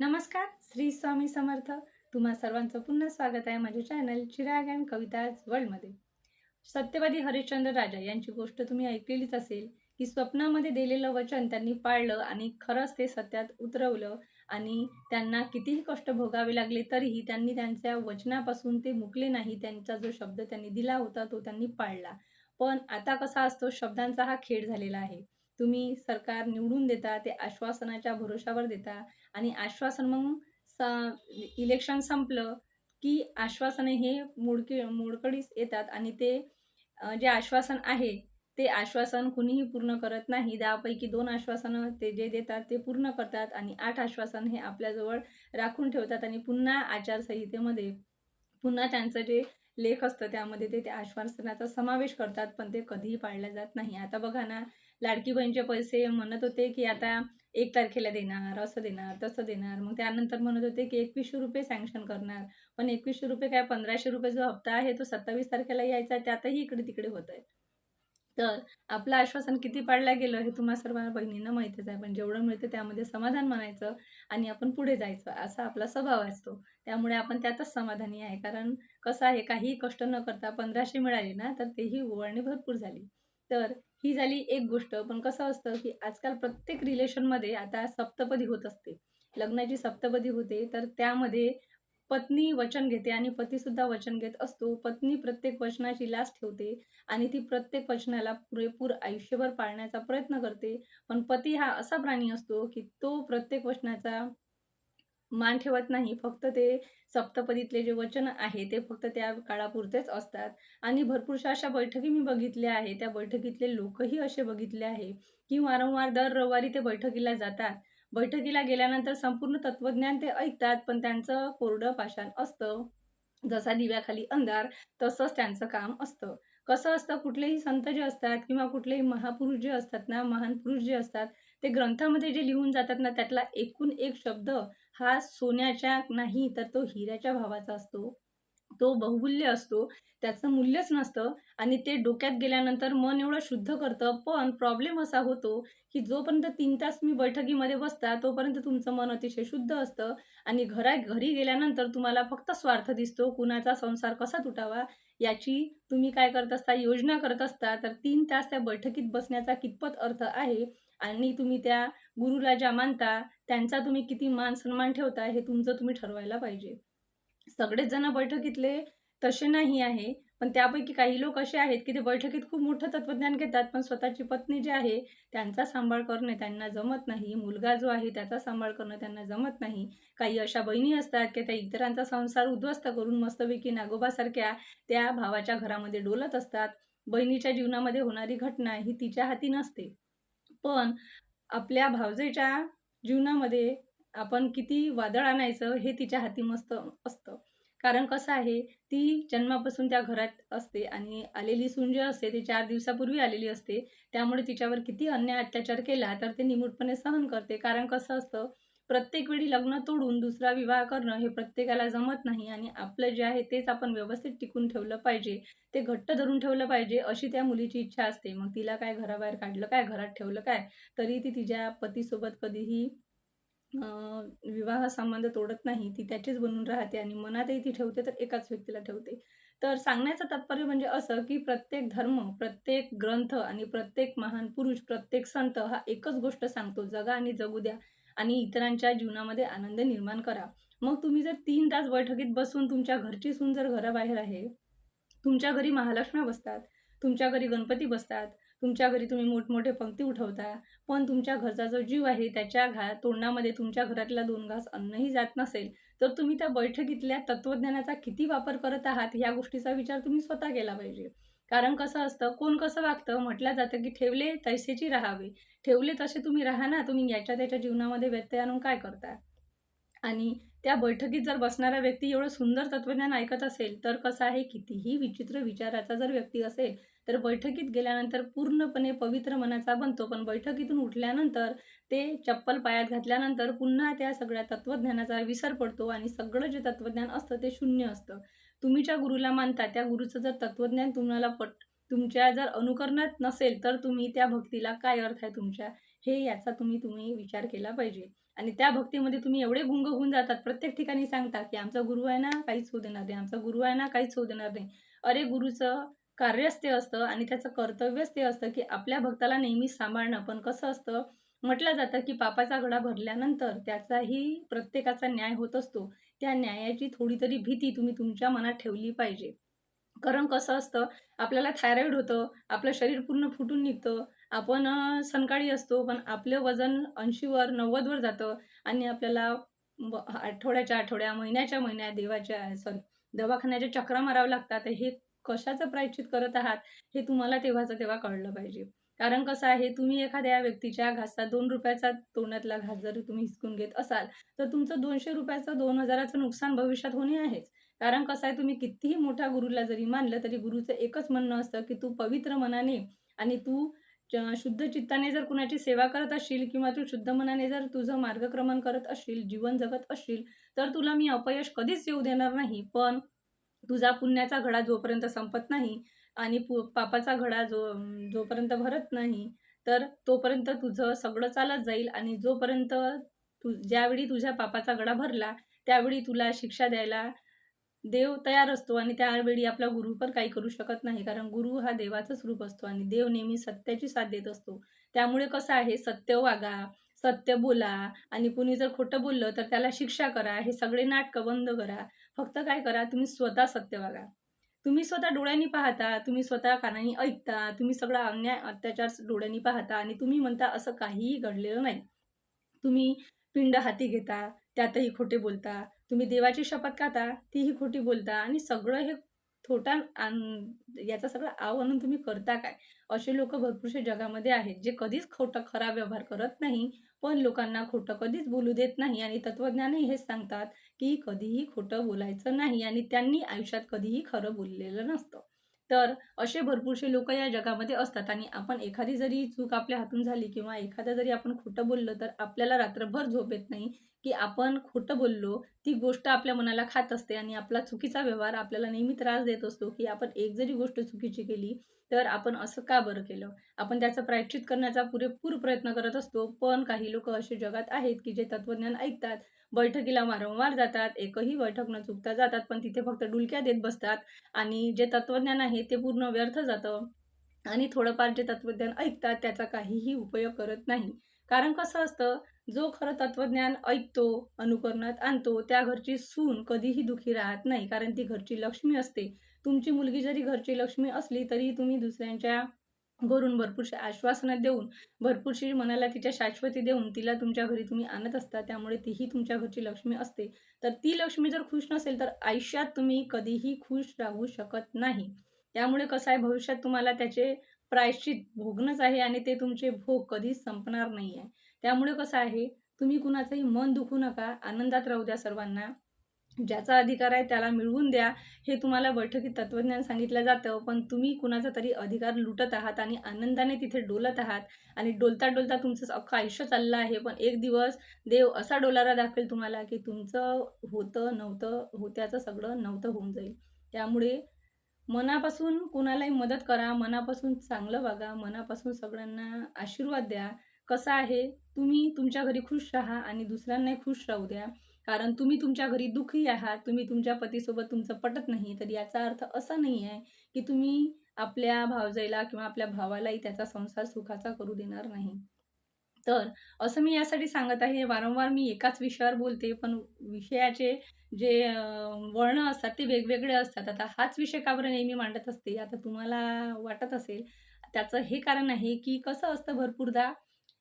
नमस्कार श्री स्वामी समर्थ. तुम्हा सर्वांचं पुन्हा स्वागत आहे माझ्या चॅनल चिराग अँड कविताज वर्ल्डमध्ये सत्यवादी हरिश्चंद्र राजा यांची गोष्ट तुम्ही ऐकलेलीच असेल की स्वप्नामध्ये दिलेलं वचन त्यांनी पाळलं आणि खरंच ते सत्यात उतरवलं आणि त्यांना कितीही कष्ट भोगावे लागले तरीही त्यांनी त्यांच्या वचनापासून ते मुकले नाही त्यांचा जो शब्द त्यांनी दिला होता तो त्यांनी पाळला. पण आता कसा असतो शब्दांचा हा खेळ झालेला आहे. तुम्ही सरकार निवडून देता ते आश्वासनाच्या भरोशावर देता आणि आश्वासन मग इलेक्शन संपलं की आश्वासने हे मोडके मोडकडीस येतात आणि ते जे आश्वासन आहे ते आश्वासन कुणीही पूर्ण करत नाही. दहापैकी दोन आश्वासनं ते जे देतात ते पूर्ण करतात आणि आठ आश्वासन हे आपल्याजवळ राखून ठेवतात आणि पुन्हा आचारसंहितेमध्ये पुन्हा त्यांचं जे लेख असतं त्यामध्ये ते त्या आश्वासनाचा समावेश करतात पण ते कधीही पाळल्या जात नाही. आता बघा ना लाडकी बहीणचे पैसे म्हणत होते की आता एक तारखेला देणार असं देणार तसं देणार. मग त्यानंतर म्हणत होते की एकवीसशे रुपये सँक्शन करणार. पण एकवीसशे रुपये काय पंधराशे रुपये जो हप्ता आहे तो सत्तावीस तारखेला यायचा आहे त्यातही इकडे तिकडे होत आहे. तर आपलं आश्वासन किती पाळलं गेलं हे तुम्हाला सर्व बहिणींना माहितीच आहे. पण जेवढं मिळतं त्यामध्ये समाधान मानायचं आणि आपण पुढे जायचं असा आपला स्वभाव असतो. त्यामुळे आपण त्यातच समाधानी आहे. कारण कसं आहे काहीही कष्ट न करता पंधराशे मिळाले ना तर तेही ओवाळणी भरपूर झाली. तर ही झाली एक गोष्ट. पण कसं असतं की आजकाल प्रत्येक रिलेशनमध्ये आता सप्तपदी होत असते. लग्नाची सप्तपदी होते तर त्यामध्ये पत्नी वचन घेते आणि पतीसुद्धा वचन घेत असतो. पत्नी प्रत्येक वचनाची लाच ठेवते आणि ती प्रत्येक वचनाला पुरेपूर आयुष्यभर पाळण्याचा प्रयत्न करते. पण पती हा असा प्राणी असतो की तो प्रत्येक वचनाचा मान ठेवत नाही. फक्त ते सप्तपदीतले जे वचन आहे ते फक्त त्या काळापुरतेच असतात. आणि भरपूरशा अशा बैठकी मी बघितल्या आहे. त्या बैठकीतले लोकही असे बघितले आहे की वारंवार दर रविवारी ते बैठकीला जातात. बैठकीला गेल्यानंतर संपूर्ण तत्वज्ञान ते ऐकतात पण त्यांचं कोरडं पाषाण असतं. जसा दिव्याखाली अंधार तसंच त्यांचं काम असतं. कसं असतं? कुठलेही संत जे असतात किंवा कुठलेही महापुरुष जे असतात ना महान पुरुष जे असतात ते ग्रंथामध्ये जे लिहून जातात ना त्यातला एकूण एक शब्द हा सोन्याच्या नाही तर तो हिऱ्याच्या भावाचा असतो. तो बहुमूल्य असतो. त्याचं मूल्यच नसतं. आणि ते डोक्यात गेल्यानंतर मन एवढं शुद्ध करतं. पण प्रॉब्लेम असा होतो की जोपर्यंत तीन तास मी बैठकीमध्ये बसता तोपर्यंत तुमचं मन अतिशय शुद्ध असतं. आणि घरा घरी गेल्यानंतर तुम्हाला फक्त स्वार्थ दिसतो. कुणाचा संसार कसा तुटावा? याची तुम्ही काय करत असता योजना करत असता तर तीन तास त्या बैठकीत बसण्याचा कितपत अर्थ आहे? आणि तुम्ही त्या गुरुला ज्या मानता त्यांचा तुम्ही किती मान सन्मान ठेवता हे तुमचं तुम्ही ठरवायला पाहिजे. सगळेच जण बैठकीतले तसे नाही आहे पण त्यापैकी काही लोक असे आहेत की ते बैठकीत खूप मोठं तत्वज्ञान घेतात पण स्वतःची पत्नी जी आहे त्यांचा सांभाळ करणे त्यांना जमत नाही. मुलगा जो आहे त्याचा सांभाळ करणं त्यांना जमत नाही. काही अशा बहिणी असतात की त्या इतरांचा संसार उद्ध्वस्त करून मस्तपैकी नागोबासारख्या त्या भावाच्या घरामध्ये डोलत असतात. बहिणीच्या जीवनामध्ये होणारी घटना ही तिच्या हाती नसते. पण आपल्या भावजेच्या जीवनामध्ये आपण किती वादळ आणायचं हे तिच्या हाती मस्त असतं. कारण कसं आहे ती जन्मापासून त्या घरात असते आणि आलेली सून जी असते ती चार दिवसापूर्वी आलेली असते. त्यामुळे तिच्यावर किती अन्याय अत्याचार केला तर ते निमूटपणे सहन करते. कारण कसं असतं प्रत्येक वेळी लग्न तोडून दुसरा विवाह करणं हे प्रत्येकाला जमत नाही आणि आपलं जे आहे तेच आपण व्यवस्थित टिकून ठेवलं पाहिजे. ते घट्ट धरून ठेवलं पाहिजे अशी त्या मुलीची इच्छा असते. मग तिला काय घराबाहेर काढलं काय? घरात ठेवलं काय? तरी ती तिच्या पतीसोबत कधीही विवाह संबंध तोडत नाही. ती त्याचीच बनून राहते आणि मनातही ती ठेवते तर एकाच व्यक्तीला ठेवते. तर सांगण्याचं तात्पर्य म्हणजे असं की प्रत्येक धर्म प्रत्येक ग्रंथ आणि प्रत्येक महान पुरुष प्रत्येक संत हा एकच गोष्ट सांगतो. जगा आणि जगू द्या. आणि इतरांच्या जीवनामध्ये आनंद निर्माण करा. मग तुम्ही जर तीन तास बैठकीत बसून तुमच्या घरची सून जर घराबाहेर आहे तुमच्या घरी महालक्ष्म्या बसतात तुमच्या घरी गणपती बसतात तुमच्या घरी तुम्ही मोठमोठे पंक्ती उठवता पण तुमच्या घरचा जो जीव आहे त्याच्या घा तोंडामध्ये तुमच्या घरातला दोन घास अन्नही जात नसेल तर तुम्ही त्या बैठकीतल्या तत्वज्ञानाचा किती वापर करत आहात ह्या गोष्टीचा विचार तुम्ही स्वतः केला पाहिजे. कारण कसं असतं कोण कसं वागतं म्हटलं जातं की ठेवले तैसेची राहावे. ठेवले तसे तुम्ही राहा ना तुम्ही याच्या त्याच्या जीवनामध्ये व्यत्यय आणून काय करता? आणि त्या बैठकीत जर बसणारा व्यक्ती एवढं सुंदर तत्वज्ञान ऐकत असेल तर कसं आहे? कितीही विचित्र विचाराचा जर व्यक्ती असेल तर बैठकीत गेल्यानंतर पूर्णपणे पवित्र मनाचा बनतो. पण बैठकीतून उठल्यानंतर ते चप्पल पायात घातल्यानंतर पुन्हा त्या सगळ्या तत्वज्ञानाचा विसर पडतो आणि सगळं जे तत्वज्ञान असतं ते शून्य असतं. तुम्ही ज्या गुरुला मानता त्या गुरुचं जर तत्वज्ञान तुम्हाला पट तुमच्या जर अनुकरणात नसेल तर तुम्ही त्या भक्तीला काय अर्थ आहे तुमच्या? हे याचा तुम्ही तुम्ही विचार केला पाहिजे. आणि त्या भक्तीमध्ये तुम्ही एवढे गुंग होऊन जातात प्रत्येक ठिकाणी सांगता की आमचा गुरु आहे ना काहीच होऊ देणार नाही. आमचा गुरु आहे ना काहीच होऊ देणार नाही. अरे गुरुचं कार्यच ते असतं आणि त्याचं कर्तव्यच ते असतं की आपल्या भक्ताला नेहमी सांभाळणं. पण कसं असतं म्हटलं जातं की पापाचा घडा भरल्यानंतर त्याचाही प्रत्येकाचा न्याय होत असतो. त्या न्यायाची थोडी तरी भीती तुम्ही तुमच्या मनात ठेवली पाहिजे. कारण कसं असतं आपल्याला थायरॉईड होतं आपलं शरीर पूर्ण फुटून निघतं आपण सनकाळी असतो पण आपलं वजन ऐंशीवर नव्वदवर जातं आणि आपल्याला आठवड्याच्या आठवड्या महिन्याच्या महिन्या देवाच्या सॉरी दवाखान्याच्या चक्रा मारावं लागतात. हे कशाचं प्रायश्चित करत आहात हे तुम्हाला तेव्हाचं तेव्हा कळलं पाहिजे. कारण कसं आहे तुम्ही एखाद्या व्यक्तीच्या घासचा दोन रुपयाचा तोंडातला घास जर तुम्ही हिसकून घेत असाल तर तुमचं दोनशे रुपयाचं दोन हजाराचं नुकसान भविष्यात होणे आहेच. कारण कसं आहे तुम्ही कितीही मोठ्या गुरुला जरी मानलं तरी गुरुचं एकच म्हणणं असतं की तू पवित्र मनाने आणि तू शुद्ध चित्ताने जर कुणाची सेवा करत असशील किंवा तू शुद्ध मनाने जर तुझं मार्गक्रमण करत असशील जीवन जगत असशील तर तुला मी अपयश कधीच येऊ देणार नाही. पण तुझा पुण्याचा घडा जोपर्यंत संपत नाही आणि पु पापाचा घडा जो जोपर्यंत भरत नाही तर तोपर्यंत तुझं सगळं चालत जाईल आणि जोपर्यंत तू ज्यावेळी तुझ्या पापाचा घडा भरला त्यावेळी तुला शिक्षा द्यायला देव तयार असतो आणि त्यावेळी आपला गुरु पण काही करू शकत नाही कारण गुरु हा देवाचाच रूप असतो आणि देव नेहमी सत्याची साथ देत असतो. त्यामुळे कसं आहे सत्य वागा सत्य बोला आणि कुणी जर खोटं बोललं तर त्याला शिक्षा करा हे सगळे नाटकं बंद करा. फक्त काय करा तुम्ही स्वतः सत्य वागा. तुम्ही स्वतः डोळ्यांनी पाहता तुम्ही स्वतः कानाने ऐकता तुम्ही सगळा अन्याय अत्याचार डोळ्यांनी पाहता आणि तुम्ही म्हणता असं काहीही घडलेलं नाही. तुम्ही पिंड हाती घेता त्यातही खोटे बोलता. तुम्ही देवाची शपथ खाता तीही खोटी बोलता आणि सगळं हे थोटा याचा सगळा आव तुम्ही करता काय? असे लोक भरपूरसे जगामध्ये आहेत जे कधीच खोटं खरा व्यवहार करत नाही. पण लोकांना खोटं कधीच बोलू देत नाही आणि तत्वज्ञानही हेच सांगतात की कधीही खोटं बोलायचं नाही आणि त्यांनी आयुष्यात कधीही खरं बोललेलं नसतं. तर असे भरपूरसे लोक या जगामध्ये असतात आणि आपण एखादी जरी चूक आपल्या हातून झाली किंवा एखादा जरी आपण खोटं बोललं तर आपल्याला रात्रभर झोप येत नाही. की आपण खोटं बोललो ती गोष्ट आपल्या मनाला खात असते आणि आपला चुकीचा व्यवहार आपल्याला नेहमी त्रास देत असतो की आपण एक जरी गोष्ट चुकीची केली तर आपण असं का बरं केलं? आपण त्याचं प्रायश्चित करण्याचा पुरेपूर प्रयत्न करत असतो पण काही लोक असे जगात आहेत की जे तत्वज्ञान ऐकतात बैठकीला वारंवार जातात एकही बैठक न चुकता जातात पण तिथे फक्त डुलक्या देत बसतात आणि जे तत्वज्ञान आहे ते पूर्ण व्यर्थ जातं आणि थोडंफार जे तत्वज्ञान ऐकतात त्याचा काहीही उपयोग करत नाही. कारण कसं असतं जो खरं तत्वज्ञान ऐकतो अनुकरणात आणतो त्या घरची सून कधीही दुखी राहत नाही कारण ती घरची लक्ष्मी असते. तुमची मुलगी जरी घरची लक्ष्मी असली तरी तुम्ही दुसऱ्यांच्या घरून भरपूरशी आश्वासनं देऊन भरपूरशी मनाला तिच्या शाश्वती देऊन तिला तुमच्या घरी तुम्ही आणत असता त्यामुळे तीही तुमच्या घरची लक्ष्मी असते. तर ती लक्ष्मी जर खुश नसेल तर आयुष्यात तुम्ही कधीही खुश राहू शकत नाही. त्यामुळे कसं आहे भविष्यात तुम्हाला त्याचे प्रायश्चित भोगणंच आहे आणि ते तुमचे भोग कधीच संपणार नाही आहे त्यामुळे कसं आहे तुम्ही कुणाचंही मन दुखू नका आनंदात राहू द्या सर्वांना. ज्याचा अधिकार आहे त्याला मिळवून द्या. हे तुम्हाला बैठकीत तत्वज्ञान सांगितलं जातं पण तुम्ही कुणाचा तरी अधिकार लुटत आहात आणि आनंदाने तिथे डोलत आहात. आणि डोलता डोलता तुमचं अख्खं आयुष्य चाललं आहे पण एक दिवस देव असा डोलारा दाखवेल तुम्हाला की तुमचं होतं नव्हतं होत्याचं सगळं नव्हतं होऊन जाईल. त्यामुळे मनापासून कुणालाही मदत करा मनापासून चांगलं वागा मनापासून सगळ्यांना आशीर्वाद द्या. कसं आहे? तुम्ही तुमच्या घरी खुश राहा आणि दुसऱ्यांनाही खुश राहू द्या. कारण तुम्ही तुमच्या घरी दुःखी आहात तुम्ही तुमच्या पतीसोबत तुमचं पटत नाही तर याचा अर्थ असा नाही आहे की तुम्ही आपल्या भावजाईला किंवा आपल्या भावालाही त्याचा संसार सुखाचा करू देणार नाही. तर असं मी यासाठी सांगत आहे वारंवार मी एकाच विषयावर बोलते पण विषयाचे जे वर्ण असतात ते वेगवेगळे असतात. आता हाच विषय का बरं नेहमी मांडत असते? आता तुम्हाला वाटत असेल त्याचं हे कारण आहे की कसं असतं भरपूरदा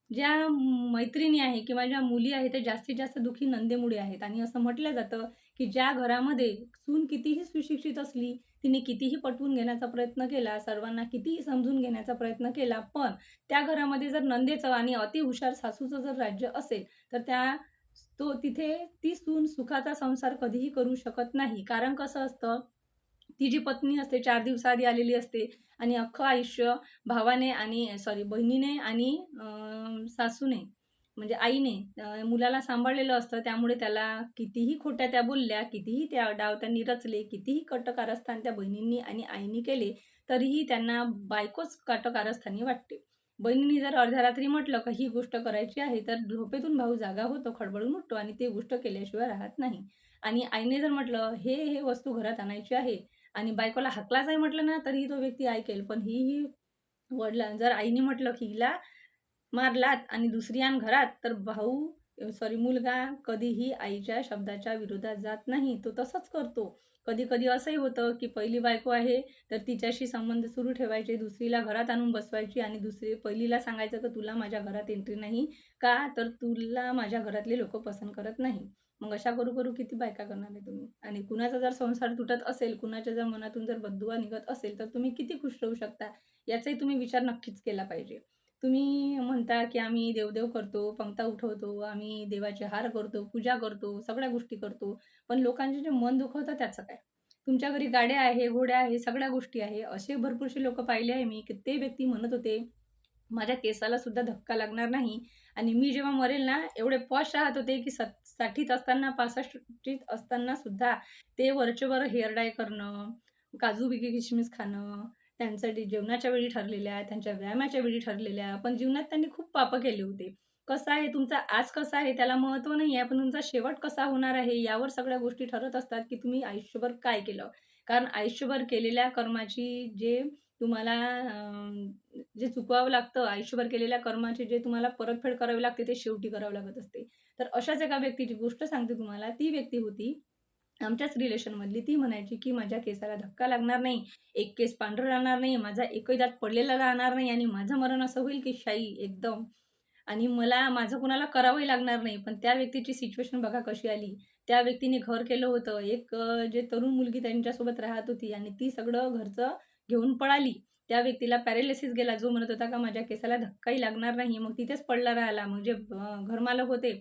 ज्या मैत्रिणी आहे किंवा ज्या मुली आहेत त्या जास्तीत जास्त दुःखी नंदेमुळे आहेत. आणि असं म्हटलं जातं की ज्या घरामध्ये सून कितीही सुशिक्षित असली तिने कितीही पटवून घेण्याचा प्रयत्न केला सर्वांना कितीही समजून घेण्याचा प्रयत्न केला पण त्या घरामध्ये जर नंदेचं आणि अति हुशार सासूचं जर राज्य असेल तर त्या तो तिथे ती सून सुखाचा संसार कधीही करू शकत नाही. कारण कसं असतं ती जी पत्नी असते चार दिवसाआधी आलेली असते आणि अख्खं आयुष्य भावाने आणि सॉरी बहिणीने आणि सासूने म्हणजे आईने मुलाला सांभाळलेलं असतं. त्यामुळे त्याला कितीही खोट्या त्या बोलल्या कितीही त्या डाव त्यांनी रचले कितीही कटकारस्थान त्या बहिणींनी आणि आईनी केले तरीही त्यांना बायकोच कटकारस्थानी वाटते. बहिणीने जर अर्ध्या रात्री म्हटलं का ही गोष्ट करायची आहे तर झोपेतून भाऊ जागा होतो खडबडून उठतो आणि ते गोष्ट केल्याशिवाय राहत नाही. आणि आईने जर म्हटलं हे हे वस्तू घरात आणायची आहे आणि बायकोला हाकलाच आहे म्हटलं ना तरीही तो व्यक्ती ऐकेल. पण ही ही वडला जर आईने म्हटलं की हिला मारलात आणि दुसरी आण घरात तर भाऊ सॉरी मुलगा कधीही आईच्या शब्दाच्या विरोधात जात नाही. तो तसंच करतो. कधी कधी असंही होतं की पहिली बायको आहे तर तिच्याशी संबंध सुरू ठेवायचे दुसरीला घरात आणून बसवायची आणि दुसरी पहिलीला सांगायचं की तुला माझ्या घरात एंट्री नाही का? तर तुला माझ्या घरातले लोक पसंत करत नाही. मग अशा करू करू किती बायका करणार आहे तुम्ही? आणि कुणाचा जर संसार तुटत असेल कुणाच्या जर मनातून जर बदुवा निघत असेल तर तुम्ही किती खुश राहू शकता? याचाही तुम्ही विचार नक्कीच केला पाहिजे. तुम्ही म्हणता की आम्ही देवदेव करतो पंक्ता उठवतो आम्ही देवाचे हार करतो पूजा करतो सगळ्या गोष्टी करतो. पण लोकांचे जे मन दुखवतं त्याचं काय? तुमच्या घरी गाड्या आहे घोड्या आहे सगळ्या गोष्टी आहे. असे भरपूरसे लोक पाहिले आहे मी की ते व्यक्ती म्हणत होते माझ्या केसाला सुद्धा धक्का लागणार नाही. आणि मी जेव्हा मरेल ना एवढे पॉश राहत होते की सत साठीत असताना पासष्टीत असताना सुद्धा ते वरचेवर हेअर डाय करणं काजू बिगी किशमिस खाणं त्यांसाठी जेवणाच्या वेळी ठरलेल्या त्यांच्या व्यायामाच्या वेळी ठरलेल्या पण जीवनात त्यांनी खूप पापं केले होते. कसं आहे तुमचा आज कसा आहे त्याला महत्त्व नाही आहे पण तुमचा शेवट कसा होणार आहे यावर सगळ्या गोष्टी ठरत असतात की तुम्ही आयुष्यभर काय केलं? कारण आयुष्यभर केलेल्या कर्माची जे तुम्हाला जे चुकवावं लागतं आयुष्यभर केलेल्या कर्माचे जे तुम्हाला परतफेड करावी लागते ते शेवटी करावं लागत असते. तर अशाच एका व्यक्तीची गोष्ट सांगते तुम्हाला. ती व्यक्ती होती आमच्याच रिलेशनमधली. ती म्हणायची की माझ्या केसाला धक्का लागणार नाही. एक केस पांढरं राहणार नाही. माझा एकही दात पडलेला राहणार नाही. आणि माझं मरण असं होईल की शाई एकदम. आणि मला माझं कुणाला करावंही लागणार नाही. पण त्या व्यक्तीची सिच्युएशन बघा कशी आली. त्या व्यक्तीने घर केलं होतं. एक जे तरुण मुलगी त्यांच्यासोबत राहत होती. आणि ती सगळं घरचं घेऊन पळाली. त्या व्यक्तीला पॅरेलिसिस गेला. जो म्हणत होता का माझ्या केसाला धक्काही लागणार नाही. मग तिथेच पडला राहिला मग जे म्हणजे, घरमालक होते.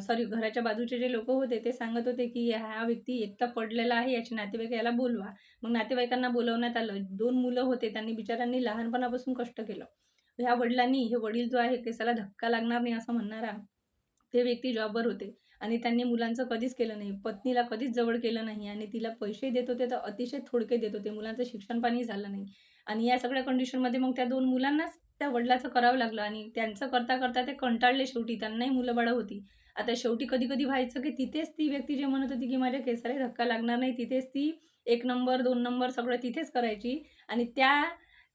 सॉरी घराच्या बाजूचे जे लोक होते ते सांगत होते की हा व्यक्ती एकटा पडलेला आहे. याचे नातेवाईक याला बोलवा. मग नातेवाईकांना बोलवण्यात आलं. दोन मुलं होते. त्यांनी बिचारांनी लहानपणापासून कष्ट केलं. ह्या वडिलांनी हे वडील जो आहे केसाला धक्का लागणार नाही असं म्हणणारा ते व्यक्ती जॉबवर होते. आणि त्यांनी मुलांचं कधीच केलं नाही. पत्नीला कधीच जवळ केलं नाही आणि तिला पैसे देत होते तर अतिशय थोडके देत होते. मुलांचं शिक्षण पाणी झालं नाही. आणि या सगळ्या कंडिशनमध्ये मग त्या दोन मुलांनाच त्या वडिलाचं करावं लागलं आणि त्यांचं करता करता ते कंटाळले शेवटी. त्यांनाही मुलं बाळं होती. आता शेवटी कधी कधी व्हायचं की तिथेच ती व्यक्ती जे म्हणत होती की माझ्या केसाला धक्का लागणार नाही तिथेच ती एक नंबर दोन नंबर सगळं तिथेच करायची. आणि त्या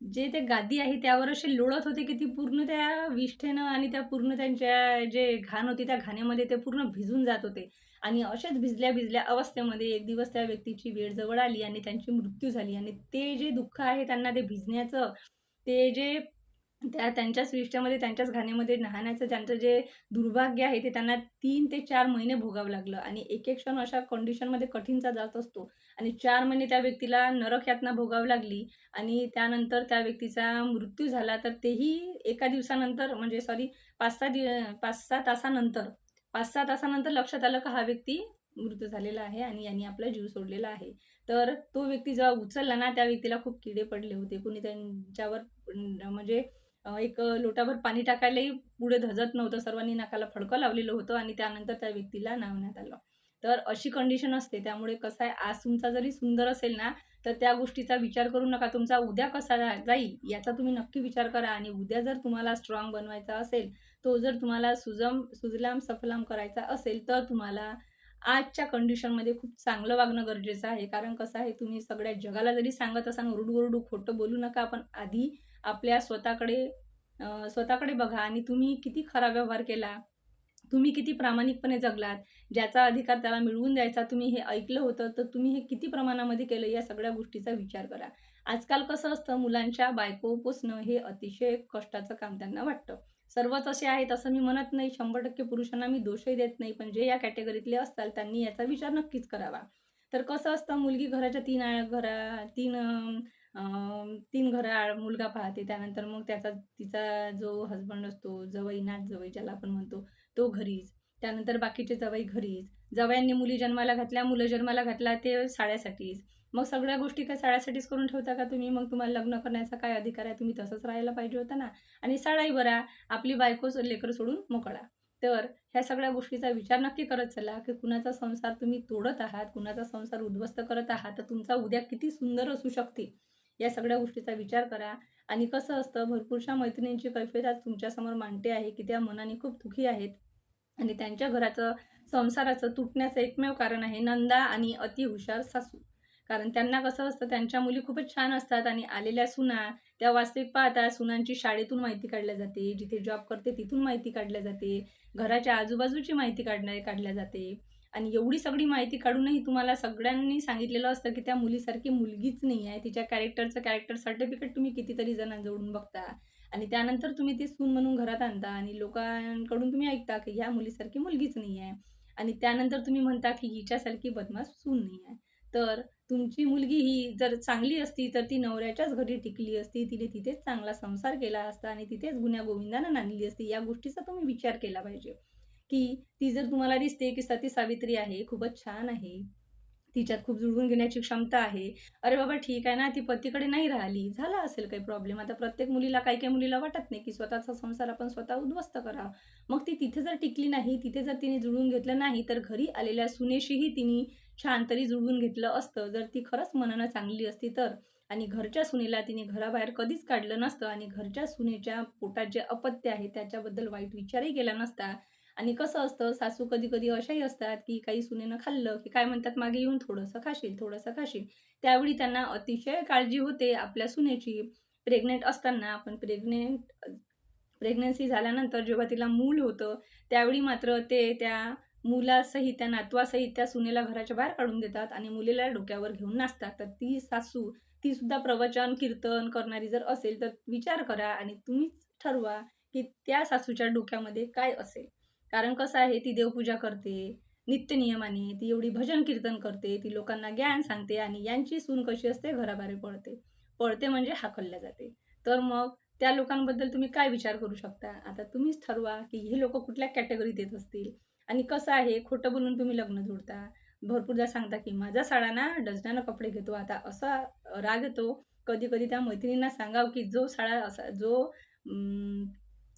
जे ते गादी आहे त्यावर असे लोळत होते की ती पूर्ण त्या विष्ठेनं आणि त्या पूर्ण त्यांच्या जे घाण होती त्या घाण्यामध्ये ते पूर्ण भिजून जात होते. आणि असेच भिजल्या भिजल्या अवस्थेमध्ये एक दिवस त्या व्यक्तीची वेळ जवळ आली आणि त्यांची मृत्यू झाली. आणि ते जे दुःख आहे त्यांना ते भिजण्याचं ते जे त्या त्यांच्याच विष्ट्यामध्ये त्यांच्याच घाण्यामध्ये राहण्याचं त्यांचं जे दुर्भाग्य आहे ते त्यांना तीन ते चार महिने भोगावं लागलं. आणि एक एक क्षण अशा कंडिशनमध्ये कठीणचा जात असतो. आणि चार महिने त्या व्यक्तीला नरक यातना भोगावं लागली आणि त्यानंतर त्या व्यक्तीचा मृत्यू झाला तर तेही एका दिवसानंतर म्हणजे सॉरी पाच सहा दि पाच सहा तासानंतर पाच सहा तासानंतर लक्षात आलं का हा व्यक्ती मृत्यू झालेला आहे आणि यांनी आपला जीव सोडलेला आहे. तर तो व्यक्ती जेव्हा उचलला ना त्या व्यक्तीला खूप किडे पडले होते. कुणी त्यांच्यावर म्हणजे एक लोटाभर पाणी टाकायलाही पुढे धजत नव्हतं. सर्वांनी नाकाला फडकं लावलेलं होतं आणि त्यानंतर त्या व्यक्तीला नावण्यात आलं. तर अशी कंडिशन असते. त्यामुळे कसं आहे आज तुमचा जरी सुंदर असेल ना तर त्या गोष्टीचा विचार करू नका. तुमचा उद्या कसा जाईल याचा तुम्ही नक्की विचार करा. आणि उद्या जर तुम्हाला स्ट्रॉंग बनवायचा असेल तो जर तुम्हाला सुजम सुजलाम सफलाम करायचा असेल तर तुम्हाला आजच्या कंडिशनमध्ये खूप चांगलं वागणं गरजेचं आहे. कारण कसं आहे तुम्ही सगळ्या जगाला जरी सांगत असाल ओरडू ओरडू खोटं बोलू नका. पण आधी आपल्या स्वतःकडे स्वतःकडे बघा आणि तुम्ही किती खरा व्यवहार केला. तुम्ही किती प्रामाणिकपणे जगलात. ज्याचा अधिकार त्याला मिळवून द्यायचा तुम्ही हे ऐकलं होतं तर तुम्ही हे किती प्रमाणामध्ये केलं या सगळ्या गोष्टीचा विचार करा. आजकाल कसं असतं मुलांच्या बायको पोसणं हे अतिशय कष्टाचं काम त्यांना वाटतं. सर्वच असे आहेत असं मी म्हणत नाही. शंभर टक्के पुरुषांना मी दोषही देत नाही पण जे या कॅटेगरीतले असतात त्यांनी याचा विचार नक्कीच करावा. तर कसं असतं मुलगी घराच्या तीन घरा तीन तीन घरं मुलगा पाहते. त्यानंतर मग त्याचा तिचा जो हजबंड असतो जवई नाच जवई ज्याला आपण म्हणतो तो घरीच. त्यानंतर बाकीचे जवई घरीच. जवयांनी मुली जन्माला घातल्या मुलं जन्माला घातला ते साड्यासाठीच. मग सगळ्या गोष्टी काय साड्यासाठीच करून ठेवता का तुम्ही? मग तुम्हाला लग्न करण्याचा काय अधिकार आहे? तुम्ही तसंच राहायला पाहिजे होता ना. आणि साडाही बरा आपली बायको लेकर सोडून मोकळा. तर ह्या सगळ्या गोष्टीचा विचार नक्की करत चला की कुणाचा संसार तुम्ही तोडत आहात कुणाचा संसार उद्ध्वस्त करत आहात तर तुमचा उद्या किती सुंदर असू शकते. या सगळ्या गोष्टीचा विचार करा. आणि कसं असतं भरपूरशा मैत्रिणींची कैफियत आज तुमच्यासमोर मांडते आहे की त्या मनाने खूप दुखी आहेत. आणि त्यांच्या घराचं संसाराचं तुटण्याचं एकमेव कारण आहे नंदा आणि अति हुशार सासू. कारण त्यांना कसं असतं त्यांच्या मुली खूपच छान असतात आणि आलेल्या सुना त्या वास्तविक पाहता सुनांची शाळेतून माहिती काढल्या जाते जिथे जॉब करते तिथून माहिती काढल्या जाते. घराच्या आजूबाजूची माहिती काढण्या काढल्या जाते. आणि एवढी सगळी माहिती काढूनही तुम्हाला सगळ्यांनी सांगितलेलं असतं की त्या मुलीसारखी मुलगीच नाही आहे. तिच्या कॅरेक्टरचं कॅरेक्टर सर्टिफिकेट तुम्ही कितीतरी जणांजवळून बघता. आणि त्यानंतर तुम्ही ती सून म्हणून घरात आणता आणि लोकांकडून तुम्ही ऐकता की ह्या मुलीसारखी मुलगीच नाही आहे. आणि त्यानंतर तुम्ही म्हणता की हिच्यासारखी बदमाश सून नाही आहे. तर तुमची मुलगी ही जर चांगली असती तर ती नवऱ्याच्याच घरी टिकली असती तिने तिथेच चांगला संसार केला असता आणि तिथेच गुन्ह्या गोविंदानं नांदली असती. या गोष्टीचा तुम्ही विचार केला पाहिजे. की ती जर तुम्हाला दिसते की सती सावित्री आहे खूपच छान आहे. तिच्यात खूप जुळवून घेण्याची क्षमता आहे. अरे बाबा ठीक आहे ना ती पतीकडे नाही राहिली. झाला असेल काही प्रॉब्लेम आता प्रत्येक मुलीला काही काही मुलीला वाटत नाही की स्वतःचा संसार आपण स्वतः उद्ध्वस्त करा मग ती तिथे जर टिकली नाही तिथे जर तिने जुळवून घेतलं नाही तर घरी आलेल्या सुनेशीही तिने छान तरी जुळवून घेतलं असतं. जर ती खरंच मनानं चांगली असती तर. आणि घरच्या सुनेला तिने घराबाहेर कधीच काढलं नसतं. आणि घरच्या सुनेच्या पोटात जे अपत्य आहे त्याच्याबद्दल वाईट विचारही केला नसता. आणि कसं असतं सासू कधी कधी अशाही असतात की काही सुनेनं खाल्लं की काय म्हणतात मागे येऊन थोडंसं खाशील थोडंसं खाशील. त्यावेळी त्यांना अतिशय काळजी होते आपल्या सुनेची. प्रेग्नेंट असताना आपण प्रेग्नेंट प्रेग्नन्सी झाल्यानंतर जेव्हा तिला मूल होतं त्यावेळी मात्र ते त्या मुलासहित त्या नातवासहित त्या सुनेला घराच्या बाहेर काढून देतात आणि मुलीला डोक्यावर घेऊन नाचतात. तर ती सासू ती सुद्धा प्रवचन कीर्तन करणारी जर असेल तर विचार करा आणि तुम्हीच ठरवा की त्या सासूच्या डोक्यामध्ये काय असेल. कारण कसं आहे ती देवपूजा करते नित्य नियमाने ती एवढी भजन कीर्तन करते ती लोकांना ज्ञान सांगते आणि यांची सून कशी असते घराबाहेर पडते. पडते म्हणजे हाकलल्या जाते. तर मग त्या लोकांबद्दल तुम्ही काय विचार करू शकता? आता तुम्हीच ठरवा की हे लोक कुठल्या कॅटेगरीत येत असतील? आणि कसं आहे खोटं बोलून तुम्ही लग्न जोडता? भरपूरदा सांगता की माझा साडा ना डझनानं कपडे घेतो. आता असा राग येतो. कधी कधी त्या मैत्रिणींना सांगाव की जो साडा असा जो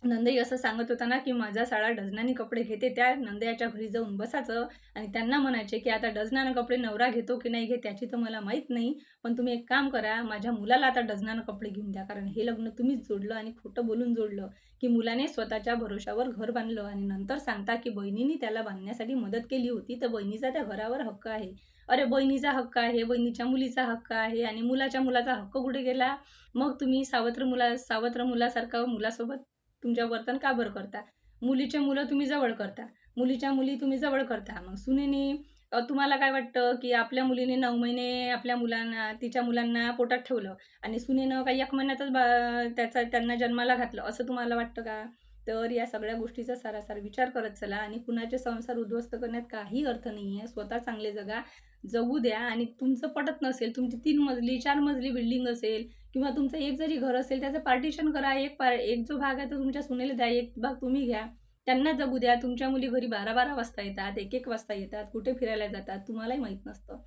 नंदई असं सांगत होता ना की माझा साडा डझनाने कपडे घेते त्या नंदयाच्या घरी जाऊन बसायचं. आणि त्यांना म्हणायचे की आता डझनानं कपडे नवरा घेतो की नाही घे त्याची तर मला माहीत नाही. पण तुम्ही एक काम करा माझ्या मुलाला आता डझनानं कपडे घेऊन द्या. कारण हे लग्न तुम्हीच जोडलं आणि खोटं बोलून जोडलं की मुलाने स्वतःच्या भरोशावर घर बांधलं आणि नंतर सांगता की बहिणीने त्याला बांधण्यासाठी मदत केली होती तर बहिणीचा त्या घरावर हक्क आहे. अरे बहिणीचा हक्क आहे बहिणीच्या मुलीचा हक्क आहे आणि मुलाच्या मुलाचा हक्क कुठे गेला? मग तुम्ही सावत्र मुला सावत्र मुलासारखा मुलासोबत तुमच्या वर्तन का बरं करता? मुलीचे मुलं तुम्ही जवळ करता. मुलीच्या मुली तुम्ही जवळ करता. मग सुनेने तुम्हाला काय वाटतं की आपल्या मुलीने नऊ महिने आपल्या मुलांना तिच्या मुलांना पोटात ठेवलं आणि सुनेनं काही एक महिन्यातच बा त्याचा त्यांना जन्माला घातलं असं तुम्हाला वाटतं का? तर या सगळ्या गोष्टीचा सारासार विचार करत चला आणि कुणाचे संसार उद्ध्वस्त करण्यात काही अर्थ नाही आहे स्वतः चांगले जगा. जगू द्या आणि तुमचं पटत नसेल तुमची तीन मजली चार मजली बिल्डिंग असेल किंवा तुमचं एक जरी घर असेल त्याचं पार्टिशन करा एक पार एक जो भाग आहे तो तुमच्या सुनेला द्या एक भाग तुम्ही घ्या. त्यांना जगू द्या. तुमच्या मुली घरी बारा बारा वाजता येतात एक एक वाजता येतात कुठे फिरायला जातात तुम्हालाही माहीत नसतं.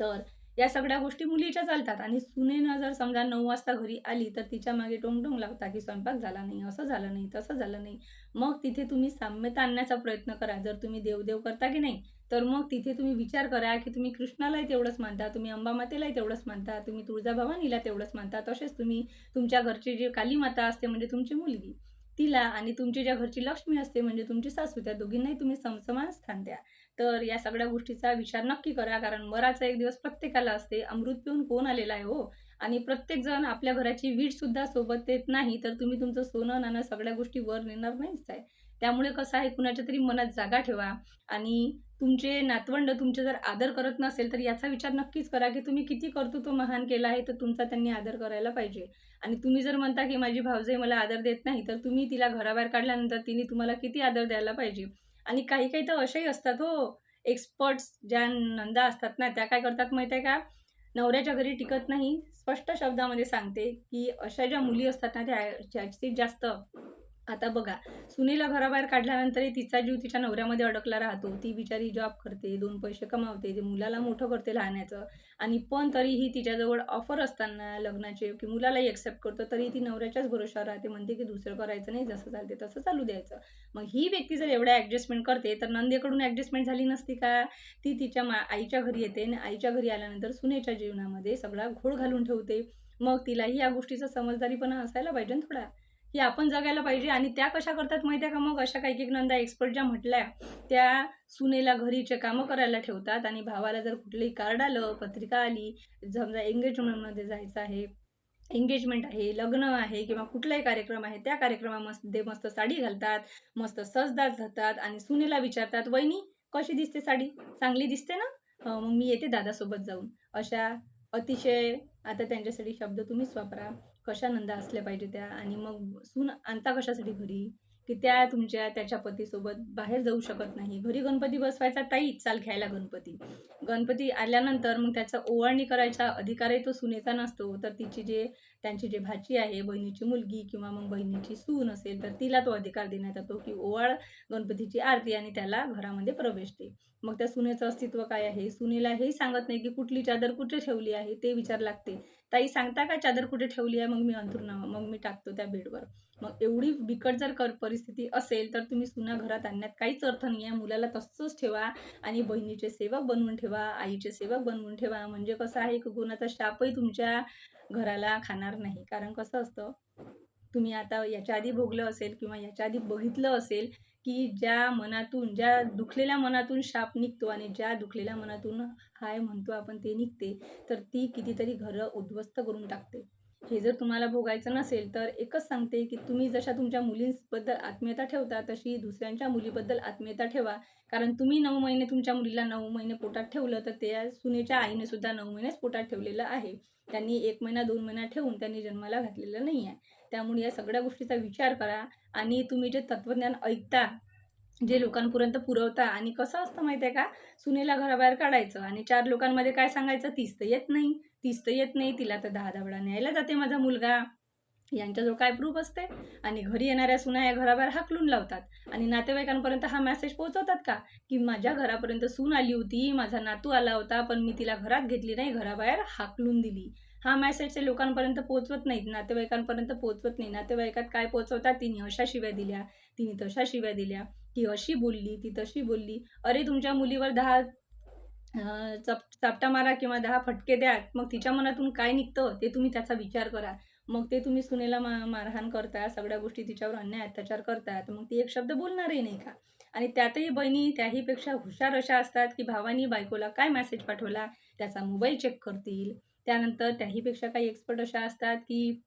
तर या सगळ्या गोष्टी मुलीच्या चालतात. आणि सुनेनं जर समजा नऊ वाजता घरी आली तर तिच्यामागे टोंग टोंग लागता की स्वयंपाक झाला नाही असं झालं नाही तसं झालं नाही. मग तिथे तुम्ही साम्यता आणण्याचा प्रयत्न करा. जर तुम्ही देवदेव करता की नाही तर मग तिथे तुम्ही विचार करा की तुम्ही कृष्णालाही तेवढंच मानता तुम्ही अंबामातेलाही तेवढंच मानता तुम्ही तुळजाभवानीला तेवढंच मानता. तसेच तुम्ही तुमच्या घरची जी काली माता असते म्हणजे तुमची मुलगी तिला आणि तुमची ज्या घरची लक्ष्मी असते म्हणजे तुमची सासू त्या दोघींनाही तुम्ही समसमान स्थान द्या. तर या सगळ्या गोष्टीचा विचार नक्की करा कारण मराचा एक दिवस प्रत्येकाला असते. अमृत पिऊन कोण आलेला आहे हो? आणि प्रत्येकजण आपल्या घराची वीट सुद्धा सोबत येत नाही तर तुम्ही तुमचं सोनं नाणं सगळ्या गोष्टी वर नेणार नाहीच आहे. त्यामुळे कसं आहे कुणाच्या तरी मनात जागा ठेवा आणि तुमचे नातवंड तुमचे जर आदर करत नसेल तर याचा विचार नक्कीच करा की तुम्ही किती कर्तृत्व महान केला आहे तर तुमचा त्यांनी आदर करायला पाहिजे. आणि तुम्ही जर म्हणता की माझी भावजाई मला आदर देत नाही तर तुम्ही तिला घराबाहेर काढल्यानंतर तिने तुम्हाला किती आदर द्यायला पाहिजे? आणि काही काही तर असेही असतात हो. एक्सपर्ट्स ज्या नंदा असतात ना त्या काय करतात माहिती आहे का? नवऱ्याच्या घरी टिकत नाही स्पष्ट शब्दामध्ये सांगते की अशा ज्या मुली असतात ना त्या जास्तीत जास्त आता बघा सुनेला घराबाहेर काढल्यानंतरही तिचा जीव तिच्या नवऱ्यामध्ये अडकला राहतो. ती बिचारी जॉब करते दोन पैसे कमावते ते मुलाला मोठं करते लहानाचं आणि पण तरीही तिच्याजवळ ऑफर असताना लग्नाचे की मुलालाही एक्सेप्ट करतो तरी ती नवऱ्याच्याच भरोशावर राहते. म्हणते की दुसरं करायचं नाही जसं चालते तसं चालू द्यायचं. मग ही व्यक्ती जर एवढ्या ॲडजस्टमेंट करते तर नंदेकडून ॲडजस्टमेंट झाली नसती का? ती तिच्या मा आईच्या घरी येते आणि आईच्या घरी आल्यानंतर सुनेच्या जीवनामध्ये सगळा घोळ घालून ठेवते. मग तिलाही या गोष्टीचा समजदारीपणा असायला पाहिजे ना थोडा. की आपण जगायला पाहिजे. आणि त्या कशा करतात माहिती आहे का मग? अशा काही एक नंदा एक्सपर्ट ज्या म्हटल्या त्या सुनेला घरीचे कामं करायला ठेवतात. आणि भावाला जर कुठलंही कार्ड आलं पत्रिका आली समजा एंगेजमेंटमध्ये जायचं आहे एंगेजमेंट आहे लग्न आहे किंवा कुठलाही कार्यक्रम आहे त्या कार्यक्रमामध्ये मस्त साडी घालतात मस्त सजदार जातात आणि सुनेला विचारतात वहिनी कशी दिसते साडी? चांगली दिसते ना? मग मी येते दादासोबत जाऊन. अशा अतिशय आता त्यांच्यासाठी शब्द तुम्हीच वापरा. कशा नंदा असल्या पाहिजे त्या? आणि मग सून आणता कशासाठी घरी? की त्या तुमच्या त्याच्या पतीसोबत बाहेर जाऊ शकत नाही. घरी गणपती बसवायचा ताई चाल घ्यायला गणपती. गणपती आल्यानंतर मग त्याचा ओवाळणी करायचा अधिकारही तो सुनेचा नसतो. तर तिची जे त्यांची जे भाची आहे बहिणीची मुलगी किंवा मग बहिणीची सून असेल तर तिला तो अधिकार देण्यात येतो की ओवाळ गणपतीची आरती आणि त्याला घरामध्ये प्रवेश दे मग त्या सुनेचं अस्तित्व काय आहे? सुनेला हे सांगत नाही की कुठली चादर कुठे ठेवली आहे ते विचार लागते. ताई सांगता का चादर कुठे ठेवली आहे? मग मी अंथरुणावर मग मी टाकतो त्या बेडवर. मग एवढी बिकट जर कर परिस्थिती असेल तर तुम्ही सुना घरात आणण्यात काहीच अर्थ नाही आहे मुलाला तसंच ठेवा आणि बहिणीचे सेवक बनवून ठेवा आईचे सेवक बनवून ठेवा. म्हणजे कसं आहे की कोणाचा शापही तुमच्या घराला खाणार नाही. कारण कसं असतं तुम्ही आता याच्या आधी भोगलं असेल किंवा याच्या आधी बघितलं असेल की ज्या मनातून ज्या दुखलेल्या मनातून शाप निघतो आणि ज्या दुखलेल्या मनातून हाय म्हणतो आपण ते निघते तर ती कितीतरी घरं उद्ध्वस्त करून टाकते. हे जर तुम्हाला भोगायचं नसेल तर एकच सांगते की तुम्ही जशा तुमच्या मुलींबद्दल आत्मीयता ठेवता तशी दुसऱ्यांच्या मुलीबद्दल आत्मीयता ठेवा. कारण तुम्ही नऊ महिने तुमच्या मुलीला नऊ महिने पोटात ठेवलं तर त्या सुनेच्या आईने सुद्धा नऊ महिनेच पोटात ठेवलेलं आहे. त्यांनी एक महिना दोन महिना ठेवून त्यांनी जन्माला घातलेलं नाही आहे त्यामुळे या सगळ्या गोष्टीचा विचार करा आणि तुम्ही जे तत्त्वज्ञान ऐकता जे लोकांपर्यंत पुरवता आणि कसं असतं माहिती आहे का? सुनेला घराबाहेर काढायचं आणि चार लोकांमध्ये काय सांगायचं? तीच तर येत नाही तीच तर येत नाही तिला तर दहा दहा वेळा न्यायला जाते माझा मुलगा. यांच्याजवळ काय प्रूफ असते? आणि घरी येणाऱ्या सुना या घराबाहेर हाकलून लावतात. आणि नातेवाईकांपर्यंत हा मेसेज पोहोचवतात का? की माझ्या घरापर्यंत सून आली होती माझा नातू आला होता पण मी तिला घरात घेतली नाही घराबाहेर हाकलून दिली. हा मॅसेज ते लोकांपर्यंत पोहोचवत नाहीत नातेवाईकांपर्यंत पोहोचवत नाही. नातेवाईकात काय पोहोचवतात तिने अशा शिव्या दिल्या तिने तशा शिव्या दिल्या ती अशी बोलली ती तशी बोलली. अरे तुमच्या मुलीवर दहा चप चापटा मारा किंवा दहा फटके द्या मग तिच्या मनातून काय निघतं ते तुम्ही त्याचा विचार करा. मग ते तुम्ही सुनेला मा मारहाण करता सगळ्या गोष्टी तिच्यावर अन्याय अत्याचार करता तर मग ती एक शब्द बोलणारही नाही का? आणि त्यातही बहिणी त्याहीपेक्षा हुशार अशा असतात की भावानी बायकोला काय मेसेज पाठवला? त्याचा मोबाईल चेक करतील. त्यानंतर त्याहीपेक्षा काही एक्सपर्ट अशा असतात की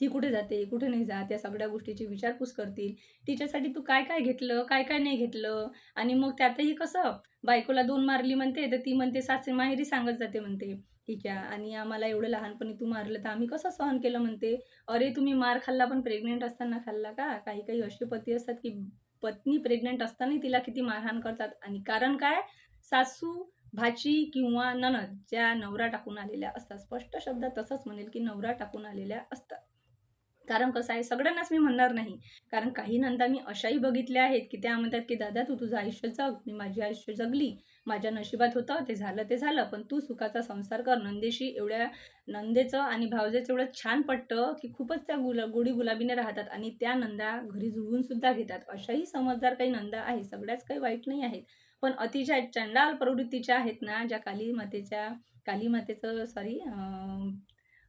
ती कुठे जाते कुठे नाही जात या सगळ्या गोष्टीची विचारपूस करतील. तिच्यासाठी तू काय काय घेतलं काय काय नाही घेतलं? आणि मग त्यातही कसं? बायकोला दोन मारली म्हणते तर ती म्हणते सासरी माहेरी सांगत जाते म्हणते. ठीक आहे आणि आम्हाला एवढं लहानपणी तू मारलं तर आम्ही कसं सहन केलं? म्हणते. अरे तुम्ही मार खाल्ला पण प्रेग्नेंट असताना खाल्ला का? काही काही असे पती असतात की पत्नी प्रेग्नेंट असतानाही तिला किती मारहाण करतात. आणि कारण काय? सासू भाची किंवा ननद ज्या नवरा टाकून आलेल्या असतात. स्पष्ट शब्दात तसंच म्हणेल की नवरा टाकून आलेल्या असतात. कारण कसं आहे सगळ्यांनाच मी म्हणणार नाही. कारण काही नंदा मी अशाही बघितल्या आहेत की त्या म्हणतात की दादा तू तुझं आयुष्य जग. मी माझी आयुष्य जगली. माझ्या नशिबात होतं ते झालं ते झालं. पण तू सुखाचा संसार कर. नंदेशी एवढ्या नंदेचं आणि भावजेचं एवढं छान पटतं की खूपच त्या गुला गोडी गुलाबीने राहतात आणि त्या नंदा घरी जुळवून सुद्धा घेतात. अशाही समजदार काही नंदा आहे सगळ्याच काही वाईट नाही आहेत. पण अतिशय चंडाल प्रवृत्तीच्या आहेत ना ज्या काली मातेच्या काली मातेचं सॉरी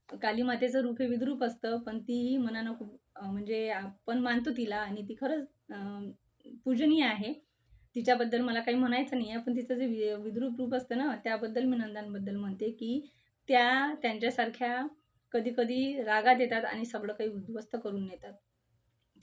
काली मातेचं रूप हे विद्रूप असतं पण तीही मनानं खूप म्हणजे आपण मानतो तिला आणि ती खरंच पूजनीय आहे. तिच्याबद्दल मला काही म्हणायचं नाही आहे पण तिचं जे वि विद्रूप रूप असतं ना त्याबद्दल मी नंदांबद्दल म्हणते की त्या त्यांच्यासारख्या कधी कधी रागात येतात आणि सगळं काही उद्ध्वस्त करून नेतात.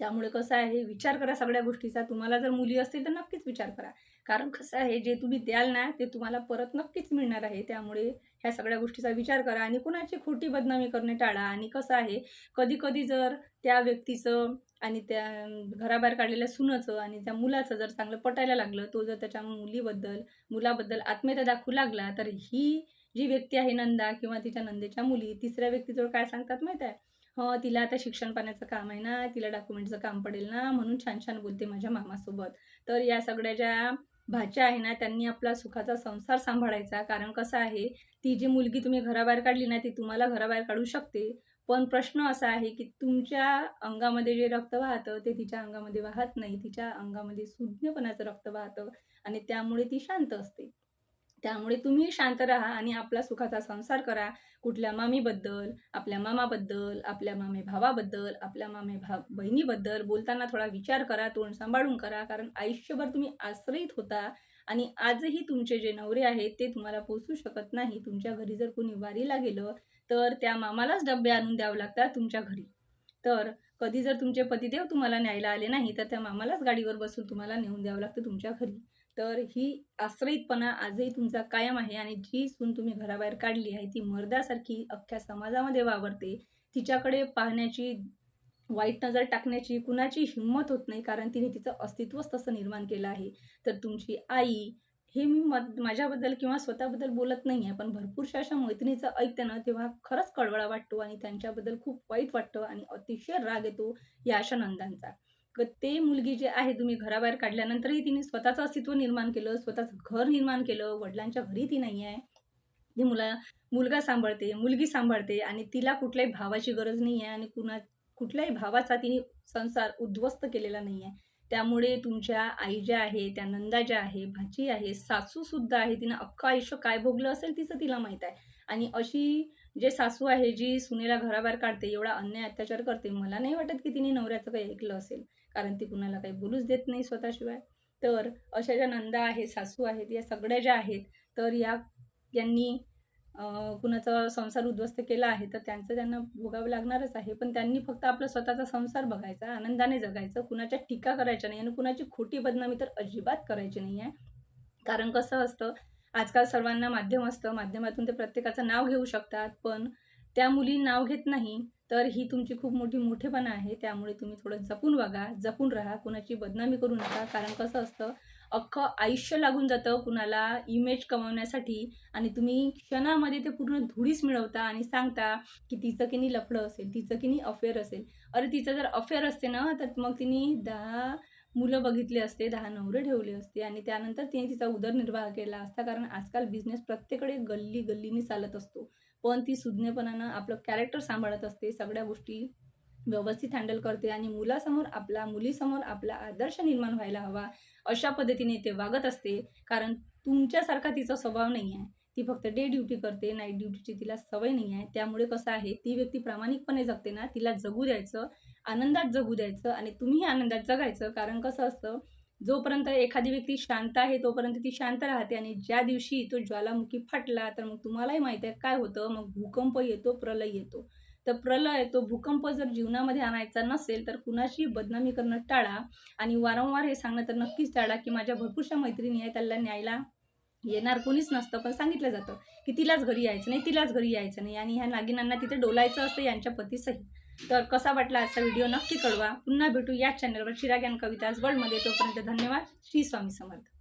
त्यामुळे कसं आहे विचार करा सगळ्या गोष्टीचा. तुम्हाला जर मुली असतील तर नक्कीच विचार करा. कारण कसं आहे जे तुम्ही द्याल ना ते तुम्हाला परत नक्कीच मिळणार आहे. त्यामुळे ह्या सगळ्या गोष्टीचा विचार करा आणि कुणाची खोटी बदनामी करणे टाळा. आणि कसं आहे कधी कधी जर त्या व्यक्तीचं आणि त्या घराबाहेर काढलेल्या सुनाचं आणि त्या मुलाचं जर चांगलं पटायला लागलं तो जर त्याच्या मुलीबद्दल मुलाबद्दल आत्मीयता दाखवू लागला तर ही जी व्यक्ती आहे नंदा किंवा तिच्या नंदेच्या मुली तिसऱ्या व्यक्तीजवळ काय सांगतात माहीत आहे? हो तिला आता शिक्षण पाण्याचं काम आहे ना तिला डॉक्युमेंटचं काम पडेल ना म्हणून छान छान बोलते माझ्या मामासोबत. तर या सगळ्या ज्या भाच्या आहे ना त्यांनी आपला सुखाचा संसार सांभाळायचा. कारण कसं आहे ती जी मुलगी तुम्ही घराबाहेर काढली ना ती तुम्हाला घराबाहेर काढू शकते. पण प्रश्न असा आहे की तुमच्या अंगामध्ये जे रक्त वाहतं ते तिच्या अंगामध्ये वाहत नाही. तिच्या अंगामध्ये सुज्ञपणाचं रक्त वाहतं आणि त्यामुळे ती शांत असते. त्यामुळे तुम्ही शांत राहा आणि आपला सुखाचा संसार करा. कुठल्या मामीबद्दल आपल्या मामाबद्दल आपल्या मामे भावाबद्दल आपल्या मामे भाव बहिणीबद्दल बोलताना थोडा विचार करा तोंड सांभाळून करा. कारण आयुष्यभर तुम्ही आश्रयित होता आणि आजही तुमचे जे नवरे आहेत ते तुम्हाला पोचू शकत नाही. तुमच्या घरी जर कोणी वारीला गेलं तर त्या मामालाच डबे आणून द्यावं लागतात तुमच्या घरी. तर कधी जर तुमचे पतिदेव तुम्हाला न्यायला आले नाही तर त्या मामालाच गाडीवर बसून तुम्हाला नेऊन द्यावं लागतं तुमच्या घरी. तर ही आश्रयितपणा आजही तुमचा कायम आहे आणि जी सून तुम्ही घराबाहेर काढली आहे ती मर्दासारखी अख्ख्या समाजामध्ये वावरते. तिच्याकडे पाहण्याची वाईट नजर टाकण्याची कुणाची हिंमत होत नाही कारण तिने तिचं अस्तित्वच तसं निर्माण केलं आहे. तर तुमची आई हे मी माझ्याबद्दल किंवा स्वतःबद्दल बोलत नाही आहे पण भरपूरशा अशा मैत्रिणीचं ऐकते ना तेव्हा खरंच कळवळा वाटतो आणि त्यांच्याबद्दल खूप वाईट वाटतं आणि अतिशय राग येतो या अशा नंदांचा. ते मुलगी जे आहे तुम्ही घराबाहेर काढल्यानंतरही तिने स्वतःचं अस्तित्व निर्माण केलं स्वतःचं घर निर्माण केलं वडिलांच्या घरी ती नाही आहे. ती मुला मुलगा सांभाळते मुलगी सांभाळते आणि तिला कुठल्याही भावाची गरज नाही आहे आणि कुणा कुठल्याही भावाचा तिने संसार उद्ध्वस्त केलेला नाही आहे. त्यामुळे तुमच्या आई ज्या आहे त्या नंदा ज्या आहे भाची आहे सासू सुद्धा आहे तिनं अख्खं आयुष्य काय भोगलं असेल तिचं तिला माहीत आहे. आणि अशी जे सासू आहे जी सुनेला घराबाहेर काढते एवढा अन्याय अत्याचार करते मला नाही वाटत की तिने नवऱ्याचं काही ऐकलं असेल. कारण ती कुणाला काही बोलूच देत नाही स्वतःशिवाय. तर अशा ज्या नंदा आहेत सासू आहेत या सगळ्या ज्या आहेत तर या यांनी कुणाचा संसार उद्ध्वस्त केला आहे तर त्यांचं त्यांना भोगावं लागणारच आहे. पण त्यांनी फक्त आपला स्वतःचा संसार बघायचा आनंदाने जगायचं कुणाच्या टीका करायच्या नाही आणि कुणाची खोटी बदनामी तर अजिबात करायची नाही आहे. कारण कसं असतं आजकाल सर्वांना माध्यम असतं माध्यमातून ते प्रत्येकाचं नाव घेऊ शकतात पण त्या मुली नाव घेत नाही तर ही तुमची खूप मोठी मोठेपणा आहे. त्यामुळे तुम्ही थोडं जपून वागा जपून राहा. कुणाची बदनामी करू नका. कारण कसं असतं अख्खं आयुष्य लागून जातं कुणाला इमेज कमावण्यासाठी आणि तुम्ही क्षणामध्ये ते पूर्ण धुळीच मिळवता आणि सांगता की तिचं की नाही लफडं असेल तिचं की नाही अफेअर असेल. अरे तिचं जर अफेअर असते ना तर मग तिने दहा मुलं बघितले असते दहा नवरे ठेवले असते आणि त्यानंतर तिने तिचा उदरनिर्वाह केला असता. कारण आजकाल बिझनेस प्रत्येकडे गल्ली गल्लीने चालत असतो. पण ती सुज्ञपणानं आपलं कॅरेक्टर सांभाळत असते सगळ्या गोष्टी व्यवस्थित हँडल करते आणि मुलासमोर आपला मुलीसमोर आपला आदर्श निर्माण व्हायला हवा अशा पद्धतीने ते वागत असते. कारण तुमच्यासारखा तिचा स्वभाव नाही आहे ती फक्त डे ड्युटी करते नाईट ड्युटीची तिला सवय नाही आहे त्यामुळे कसं आहे ती व्यक्ती प्रामाणिकपणे जगते ना तिला जगू द्यायचं आनंदात जगू द्यायचं आणि तुम्ही आनंदात जगायचं. कारण कसं असतं जोपर्यंत एखादी व्यक्ती शांत आहे तोपर्यंत ती शांत राहते आणि ज्या दिवशी तो ज्वालामुखी फाटला तर मग तुम्हालाही माहिती आहे काय होतं? मग भूकंप येतो प्रलय येतो. तर प्रलय तो भूकंप जर जीवनामध्ये आणायचा नसेल तर कुणाशी बदनामी करणं टाळा आणि वारंवार हे सांगणं तर नक्कीच टाळा की माझ्या भरपूरशा मैत्रिणी आहे त्याला न्यायला येणार कोणीच नसतं पण सांगितलं जातं की तिलाच घरी यायचं नाही तिलाच घरी यायचं नाही आणि ह्या नागिनांना तिथे डोलायचं असतं यांच्या पतीसहित तर कसा वाटला आजचा व्हिडिओ नक्की कळवा. पुन्हा भेटू याच चॅनलवर चिराग्यान कविताज वर्ल्डमध्ये तोपर्यंत धन्यवाद. श्री स्वामी समर्थ.